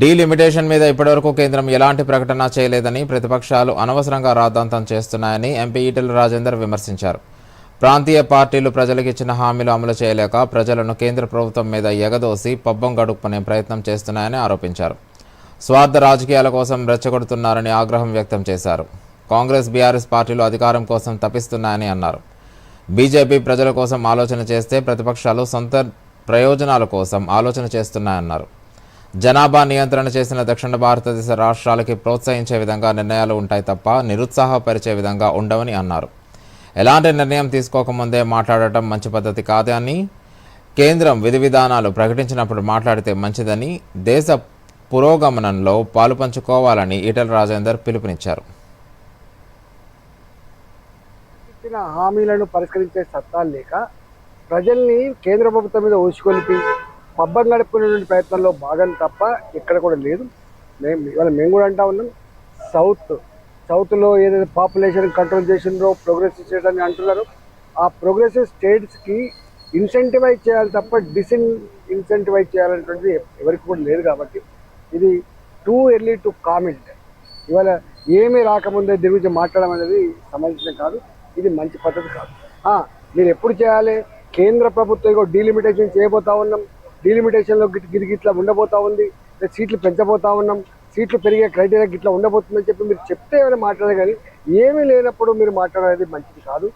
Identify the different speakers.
Speaker 1: Delimitation మీద ఇప్పటివరకు కేంద్రం ఎలాంటి ప్రకటన చేయలేదని ప్రతిపక్షాలు అనవసరంగా రాద్ధాంతం చేస్తున్నాయని ఎంపీ ఈటెల రాజేందర్ విమర్శించారు. ప్రాంతీయ పార్టీలు ప్రజలకు ఇచ్చిన హామీలు అమలు చేయలేక ప్రజలను కేంద్ర ప్రభుత్వం మీద ఎగదోసి పబ్బం గడుపుకునే ప్రయత్నం చేస్తున్నాయని ఆరోపించారు. స్వార్థ రాజకీయాల కోసం రెచ్చగొడుతున్నారని ఆగ్రహం వ్యక్తం చేశారు. కాంగ్రెస్ బీఆర్ఎస్ పార్టీలు అధికారం కోసం తప్పిస్తున్నాయని అన్నారు. బీజేపీ ప్రజల కోసం ఆలోచన చేస్తే ప్రతిపక్షాలు సొంత ప్రయోజనాల కోసం ఆలోచన చేస్తున్నాయన్నారు. జనాభా నియంత్రణ చేసిన దక్షిణ భారతదేశ రాష్ట్రాలకి ప్రోత్సహించే విధంగా నిర్ణయాలు ఉంటాయి తప్ప నిరుత్సాహపరిచే విధంగా ఉండవని అన్నారు. ఎలాంటి నిర్ణయం తీసుకోకముందే మాట్లాడటం మంచి పద్ధతి కాదని కేంద్రం విధి విధానాలు ప్రకటించినప్పుడు మాట్లాడితే మంచిదని దేశ పురోగమనంలో పాలు పంచుకోవాలని ఈటల రాజేందర్ పిలుపునిచ్చారు.
Speaker 2: ఇచ్చిన హామీలను పరిష్కరించే సత్తా లేక ప్రజల్ని కేంద్ర ప్రభుత్వం మీద ఊసుకొలిపి పబ్బం గడుపుకునేటువంటి ప్రయత్నంలో భాగం తప్ప ఇక్కడ కూడా లేదు. మేము ఇవాళ మేము కూడా అంటా ఉన్నాం. సౌత్ సౌత్లో ఏదైతే పాపులేషన్ కంట్రోల్ చేసిండ్రో ప్రోగ్రెసివ్ స్టేట్ అని అంటున్నారు. ఆ ప్రోగ్రెసివ్ స్టేట్స్కి ఇన్సెంటివైజ్ చేయాలి తప్ప డిసిన్ ఇన్సెంటివైజ్ చేయాలనేటువంటిది ఎవరికి కూడా లేదు కాబట్టి ఇది టూ ఎర్లీ టు కామెంట్ ఇవాళ ఏమీ రాకముందే దీని గురించి మాట్లాడడం అనేది సమంజసం కాదు. ఇది మంచి పద్ధతి కాదు. మీరు ఎప్పుడు చేయాలి? కేంద్ర ప్రభుత్వం డీలిమిటేషన్ చేయబోతా ఉన్నాం. డీలిమిటేషన్లో గిట్ గిరి గిట్లా ఉండబోతా ఉంది. సీట్లు పెంచబోతా ఉన్నాం. సీట్లు పెరిగే క్రైటీరియా గిట్లా ఉండబోతుందని చెప్పి మీరు చెప్తే ఏమైనా మాట్లాడే కానీ ఏమీ లేనప్పుడు మీరు మాట్లాడేది మంచిది కాదు.